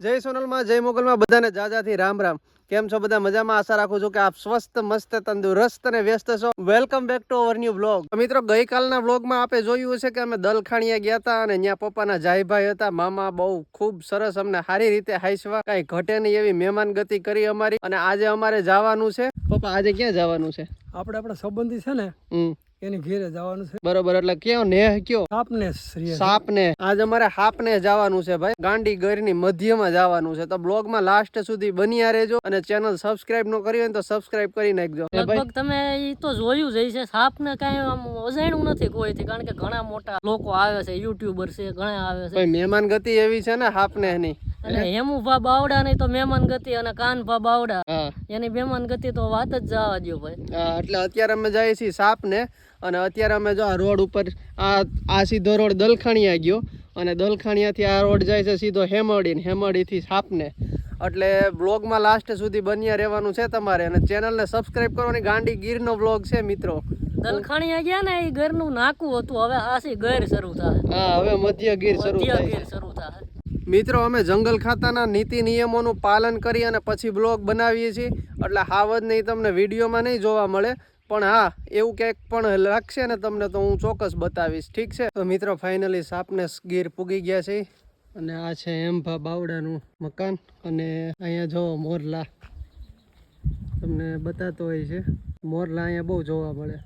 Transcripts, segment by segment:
જય સોનલમાં જય મોગલમાં બધાને જાજાથી રામ રામ. કેમ છો બધા? મજામાં? આશા રાખું છું કે આપ સ્વસ્થ મસ્ત તંદુરસ્ત અને વ્યસ્ત છો. Welcome back to our new blog મિત્રો ગઈકાલના બ્લોગમાં આપે જોયું છે કે અમે દલખાણીયા ગયા હતા અને ત્યાં પપ્પાના જાયભાઈ હતા. મામા બહુ ખૂબ સરસ અમને સારી રીતે હાઈસવા કાંઈ ઘટે નહીં એવી મહેમાન ગતિ કરી અમારી. અને આજે અમારે જવાનું છે. પપ્પા આજે ક્યાં જવાનું છે? આપણે આપણા સંબંધી છે ને એની ઘેરે જવાનું છે. બરોબર એટલે કયો નેહ કયો? સાપને સાપને. આજ અમારે હાપને જવાનું છે ભાઈ. ગાંડી ગરની મધ્યમાં જવાનું છે. તો બ્લોગમાં લાસ્ટ સુધી બન્યા રહેજો અને ચેનલ સબસ્ક્રાઇબ ન કરી હોય ને તો સબસ્ક્રાઇબ કરી નાખજો. લગભગ તમે ઈ તો જોયું જ છે સાપ ને કઈ આમ અજાણ્યું નથી કોઈથી કારણ કે ઘણા મોટા લોકો આવે છે યુટ્યુબર છે ઘણા આવે છે. ભાઈ મહેમાન ગતિ એવી છે ને હાપને એની અને હેમુભા બાવડા ની તો મહેમાન ગતિ અને કાનભા બાવડા. એની મહેમાન ગતિ તો વાત જ જવા દો ભાઈ. એટલે અત્યારે અમે જઈએ છીએ સાપને અને અત્યારે અમે જો આ રોડ ઉપર આ આ સીધો રોડ દલખાણીયા ગયો અને દલખાણીયાથી આ રોડ જાય છે સીધો હેમડી ને હેમડીથી સાપને. એટલે બ્લોગમાં લાસ્ટ સુધી બન્યા રહેવાનું છે તમારે અને ચેનલને સબસ્ક્રાઇબ કરવાની ગાંડી ગીરનો બ્લોગ છે મિત્રો. દલખાણીયા ગયા ને એ ઘરનું નાકું હતું હવે આસી ઘર શરૂ થાય. હા હવે મધ્ય ગીર શરૂ થાય. શરૂ થાય. મિત્રો, અમે જંગલ ખાતાના નીતિ નિયમોનું પાલન કરી અને પછી બ્લોગ બનાવીએ છીએ. એટલે હાવજ નહીં તમને વિડીયોમાં નહીં જોવા મળે. પણ હા, એવું ક્યાંક પણ લાગશે ને તમને તો હું ચોક્કસ બતાવીશ. ઠીક છે? તો મિત્રો ફાઇનલી સાપને ગીર પૂગી ગયા છે. અને આ છે એમભા બાવડાનું મકાન અને અહીંયા જો મોરલા. તમને બતાતો હોય છે. મોરલા અહીંયા બહુ જોવા મળે.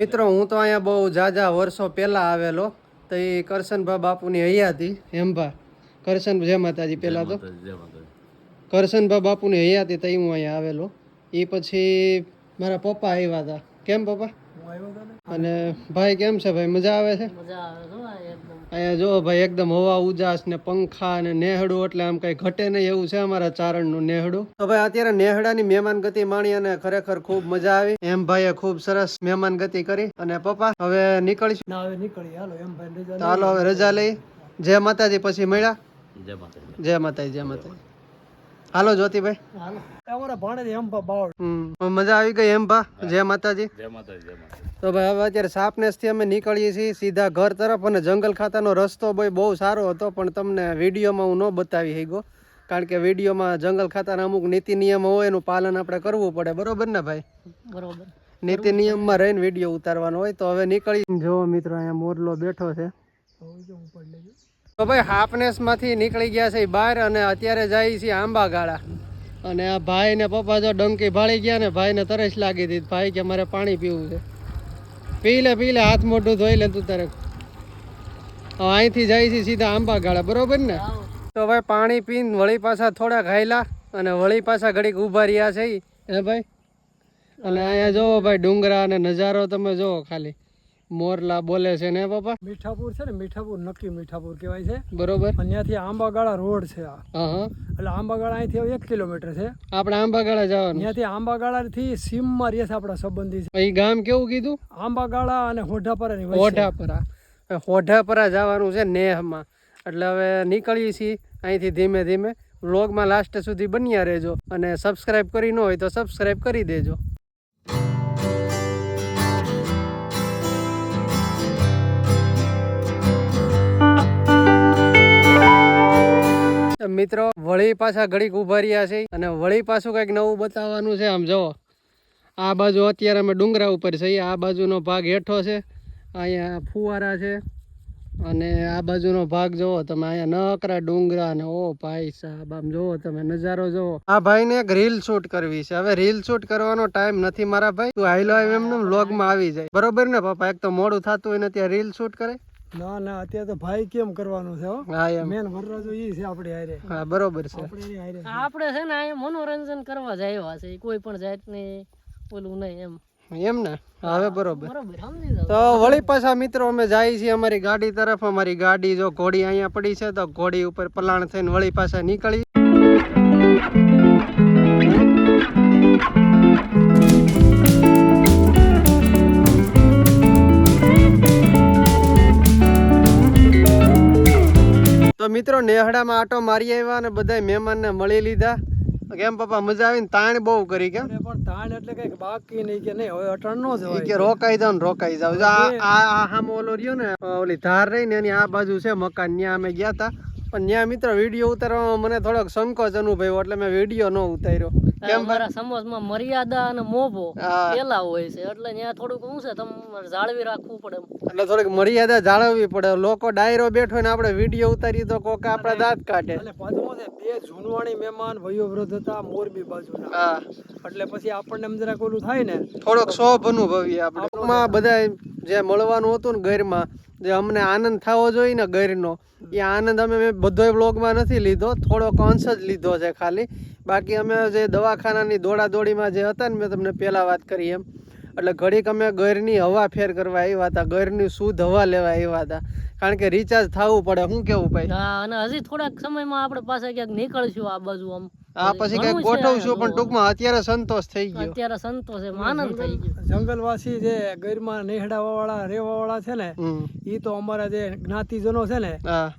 મિત્રો, હું તો અહીંયા બહુ જાજા વર્ષો પહેલાં આવેલો. તો એ કરશનભા બાપુની અહીંયા હતી, હેમભા. કરશન જય માતાજી પહેલાં તો. કરશનભા બાપુની હૈયાથી તઈ હું અહીંયા આવેલો. એ પછી મારા પપ્પા આવ્યા હતા. કેમ પપ્પા? હું આવ્યો હતો ને? અને ભાઈ કેમ છે ભાઈ? મજા આવે છે? મજા આવે જો આ એકદમ. અહીંયા જો ભાઈ એકદમ હવા ઉજાસ ને પંખા ને નેહડું એટલે આમ કઈ ઘટે નહીં એવું છે અમારા ચારણનું નેહડું. તો ભાઈ અત્યારે નેહડાની મહેમાન ગતિ માણી અને ખરેખર ખૂબ મજા આવી. એમ ભાઈએ ખૂબ સરસ મહેમાન ગતિ કરી. અને પપ્પા હવે નીકળીશું. ના હવે નીકળી હાલો એમ ભાઈ રજા તો હાલો હવે રજા લઈ જય માતાજી પછી મળ્યા. જય માતા જય માતાજી જય માતાજી. હાલો જ્યોતિભાઈ. હાલો. અમારા ભાણે એમ પા બાવળ મજા આવી ગઈ એમ ભા જય માતાજી. તો ભાઈ હવે અત્યારે સાપનેસથી અમે નીકળીએ છીએ સીધા ઘર તરફ અને જંગલ ખાતાનો રસ્તો ભાઈ બહુ સારો હતો પણ તમને વિડીયોમાં હું ન બતાવી શક્યો કારણ કે વિડીયોમાં જંગલ ખાતાના અમુક નીતિ નિયમો હોય એનું પાલન આપણે કરવું પડે. બરોબર ને ભાઈ? બરોબર. નીતિ નિયમમાં રહીને વીડિયો ઉતારવાનો હોય તો હવે નીકળી. જો મિત્રો અહીંયા મોરલો બેઠો છે. તો ભાઈ હાફનેસમાંથી નીકળી ગયા છે બહાર અને અત્યારે જાય છે આંબા ગાળા અને આ ભાઈ ને પપ્પા જો ડંકી ભાળી ગયા ને ભાઈને તરસ લાગી હતી. ભાઈ કે મારે પાણી પીવું છે. પી લે પી લે હાથ મોઢું ધોઈ લે તું તારે. અહીંથી જાય છે સીધા આંબા ગાળા બરોબર ને? તો ભાઈ પાણી પીને વળી પાછા થોડા ખાયલા અને વળી પાછા ઘડીક ઊભા રહ્યા છે. હે ભાઈ? અને અહીંયા જોવો ભાઈ ડુંગરા અને નજારો તમે જોવો ખાલી. મોરલા બોલે છે ને બાપા? મીઠાપુર છે ને મીઠાપુર નક્કી મીઠાપુર કહેવાય છે. બરોબર. અને ત્યાંથી આંબાગાળા રોડ છે આ. એટલે આંબાગાળા અહીંથી એક કિલોમીટર છે. આપણે આંબા ગાળા જવાનું. ત્યાંથી સીમમાં રહે છે આપણા સંબંધી છે. અહીં ગામ કેવું કીધું? આંબાગાળા અને હોઢાપરા ની હોઢાપરા. હોઢાપરા જવાનું છે નેહમાં. એટલે હવે નીકળીએ છીએ અહીંથી ધીમે ધીમે. વ્લોગમાં લાસ્ટ સુધી બન્યા રહેજો અને સબસ્ક્રાઇબ કરી ન હોય તો સબસ્ક્રાઇબ કરી દેજો. મિત્રો, વળી પાછા ઘડીક ઊભા રહ્યા છે અને વળી પાછું કંઈક નવું બતાવવાનું છે, આમ જુઓ. આ બાજુ અત્યારે અમે ડુંગરા ઉપર છીએ. આ બાજુનો ભાગ હેઠો છે. અહીંયા ફુવારા છે. અને આ બાજુનો ભાગ જોવો તમે અહીંયા નકરા ડુંગરા ને, ઓ ભાઈ સાહેબ, આમ જોવો તમે, નજારો જોવો આ ભાઈને એક રીલ શૂટ કરવી છે. હવે રીલ શૂટ કરવાનો ટાઈમ નથી મારા ભાઈ. તું હાઈલો એમ વ્લોગમાં આવી જાય. બરોબર ને પપ્પા એક તો મોડું થતું હોય ને ત્યાં રીલ શૂટ કરે. ના ના અત્યારે તો ભાઈ કેમ કરવાનું છે હો? હા એમ. મેન વરરાજો ઈ છે આપણે હારે. હા બરોબર છે. આપણે હારે. આપણે છે ને અહીંયા મનોરંજન કરવા જાયવા છે. કોઈ પણ જાતની ઓલું નહીં એમ. એમ ને? હવે બરોબર. બરોબર સમજી જાવ તો વળી પાછા મિત્રો અમે જાય છીએ અમારી ગાડી તરફ. અમારી ગાડી જો ઘોડી અહીંયા પડી છે તો ઘોડી ઉપર પલાણ થઈને વળી પાછા નીકળી મિત્રો નેહડામાં આટો મારી આવ્યા અને બધા મહેમાનને મળી લીધા. કેમ પપ્પા મજા આવીને તાણ બહુ કરી કેમ પણ તાણ એટલે કંઈક બાકી નહીં કે નહીં હવે અટણ નો જવાય કે રોકાઈ જાવ ને રોકાઈ જાવ આ આ આ ઓલો રહ્યો ને ઓલી ધાર રહી ને એની આ બાજુ છે મકાન ત્યાં અમે ગયા તા. પણ ત્યાં મિત્ર વીડિયો ઉતારવામાં મને થોડોક સંકોચ અનુભવ્યો એટલે મેં વીડિયો ન ઉતાર્યો. કેમ મારા સમાજમાં મર્યાદા અને મોભો પેલા હોય છે એટલે ત્યાં થોડુંક હું છે તમારે જાળવી રાખવું પડે એટલે થોડીક મર્યાદા જાળવવી પડે. લોકો ડાયરો બેઠો ને આપણે વીડિયો ઉતારીએ તો કોક આપણા દાંત કાઢે. એટલે પદમો છે બે જૂનવાણી મહેમાન ભયો વૃદ્ધ હતા મોરબી બાજુ હા. એટલે પછી આપણને એમ જરાક ઓલું થાય ને થોડોક શોભ અનુભવીએ આપણે. બધા જે મળવાનું હતું ને ઘરમાં જે અમને આનંદ થવો જોઈએ ને ઘરનો એ આનંદ અમે મેં બધોય બ્લોગમાં નથી લીધો થોડોક અંશ જ લીધો છે ખાલી. બાકી અમે જે દવાખાનાની દોડાદોડીમાં જે હતા ને મેં તમને પહેલાં વાત કરી એમ. એટલે ઘડીક અમે ઘરની હવા ફેર કરવા આવ્યા હતા ઘરની શુદ્ધ હવા લેવા આવ્યા હતા. કારણ કે રિચાર્જ થવું પડે, શું કેવું ભાઈ? હા, અને હજી થોડાક સમયમાં આપણે પાસે ક્યાંક નીકળશું આ બાજુ આમ. આ પછી કઈ ગોઠવું છે ગોઠવશું પણ. ટૂંકમાં અત્યારે સંતોષ થઈ ગયો. અત્યારે સંતોષ એમ આનંદ થઈ ગયો. જંગલવાસી જે ગીરમાં નેહડાવા વાળા રેવા વાળા છે ને એ તો અમારા જે જ્ઞાતિજનો છે ને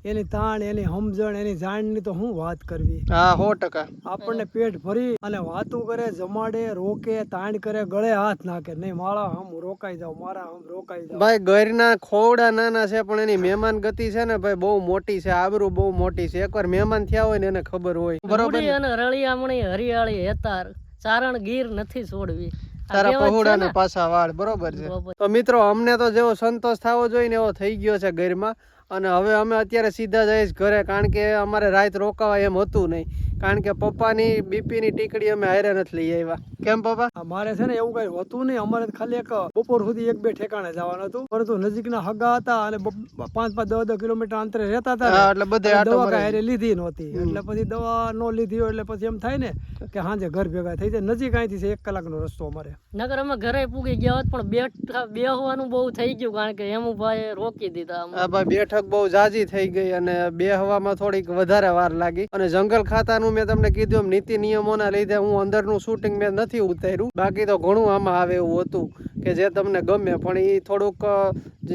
એની તાણ એની સમજણ એની જાણની તો હું વાત કરવી? હા સો ટકા. આપણને પેટ ભરી અને વાતું કરે જમાડે રોકે તાણ કરે ગળે હાથ નાખે. નહીં મારા હમ રોકાઈ જાવ મારા હમ રોકાઈ જાવ ભાઈ ગરના ખોવડા નાના છે પણ એની મહેમાન ગતિ છે ને ભાઈ બહુ મોટી છે આબરૂ બહુ મોટી છે. એકવાર મહેમાન થયા હોય ને એને ખબર હોય. બરોબર રળિયામણી હરિયાળી હેતાર. ચારણ ગીર નથી છોડવી. તારા પહોળા ને. ને? પાછા વાળ બરોબર છે. તો મિત્રો અમને તો જેવો સંતોષ થવો જોઈએ ને એવો થઈ ગયો છે ઘરમાં અને હવે અમે અત્યારે સીધા જઈશ ઘરે કારણ કે અમારે રાત રોકાવા એમ હતું નહીં. કારણ કે પપ્પાની બીપીની ટીકડી અમે હારે નથી લઈ આવ્યા. કેમ પપ્પા? મારે છે ને એવું કઈ હતું નહીં. અમારે ખાલી એક બપોર સુધી એક બે ઠેકાણે જવાનું હતું. પરંતુ નજીકના હગા હતા અને પાંચ પાંચ દસ દસ કિલોમીટર અંતરે રહેતા હતા એટલે બધે દવા કાંઈ હારે લીધી નહોતી. એટલે પછી દવા નો લીધી હોય એટલે પછી એમ થાય ને કે સાંજે ઘર ભેગા થઈ જાય. નજીક અહીંથી છે એક કલાકનો રસ્તો અમારે. નગર અમે ઘરે પૂગી ગયા હોત પણ બેઠા બેહવાનું બહુ થઈ ગયું કારણ કે એમ ભાઈ રોકી દીધા ભાઈ બેઠક બહુ જાજી થઈ ગઈ અને બે હવામાં થોડીક વધારે વાર લાગી. અને જંગલ ખાતાનું મેં તમને કીધું એમ નીતિ નિયમોના લીધે હું અંદરનું શૂટિંગ મેં નથી ઉતાર્યું. બાકી તો ઘણું આમાં આવે એવું હતું કે જે તમને ગમે પણ એ થોડુંક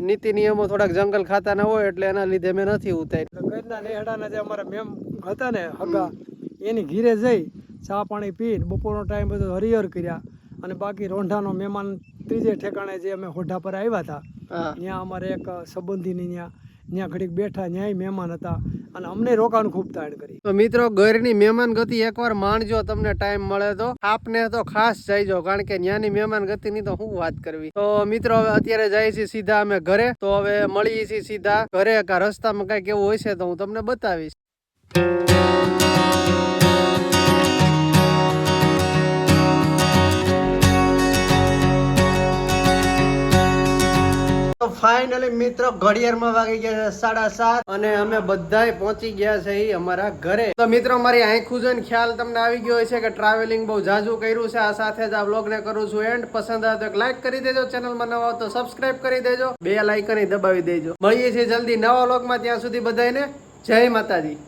નીતિ નિયમો થોડાક જંગલ ખાતાના હોય એટલે એના લીધે મેં નથી ઉતાર્યું. નેહડાના જે અમારા મેમ હતા ને હગા એની ઘીરે જઈ ચા પાણી પીને બપોરનો ટાઈમ બધો હરિહર કર્યા. અને બાકી રોંઢાનો મહેમાન ત્રીજે ઠેકાણે જે અમે હોઢા પર આવ્યા હતા ત્યાં અમારે એક સંબંધીની ત્યાં ત્યાં ઘડીક બેઠા ન્યાય મહેમાન હતા અને અમને રોકાણ ખૂબ તાણ કરી. તો મિત્રો, ઘરની મહેમાન ગતિ એકવાર માણજો, તમને ટાઈમ મળે તો. આપને તો ખાસ જઈજો કારણ કે ત્યાંની મહેમાન ગતિની તો હું વાત કરવી. તો મિત્રો, હવે અત્યારે જાય છે સીધા અમે ઘરે. તો હવે મળીએ છીએ સીધા ઘરે, કા રસ્તામાં કંઈક એવું હોય છે તો હું તમને બતાવીશ. ફાઇનલી મિત્રો ઘડિયાળમાં વાગી ગયા છે સાડા સાત અને અમે બધાય પહોંચી ગયા છે અમારા ઘરે. તો મિત્રો, મારી આંખું જોઈને ખ્યાલ તમને આવી ગયો છે કે ટ્રાવેલિંગ બહુ જાજુ કર્યું છે. આ સાથે જ આ બ્લોગને કરું છું એન્ડ પસંદ આવે તો એક લાઈક કરી દેજો. ચેનલમાં નવા તો સબસ્ક્રાઇબ કરી દેજો. બે લાઇકન દબાવી દેજો. મળીએ છીએ જલ્દી નવા વ્લોગમાં ત્યાં સુધી બધાને જય માતાજી.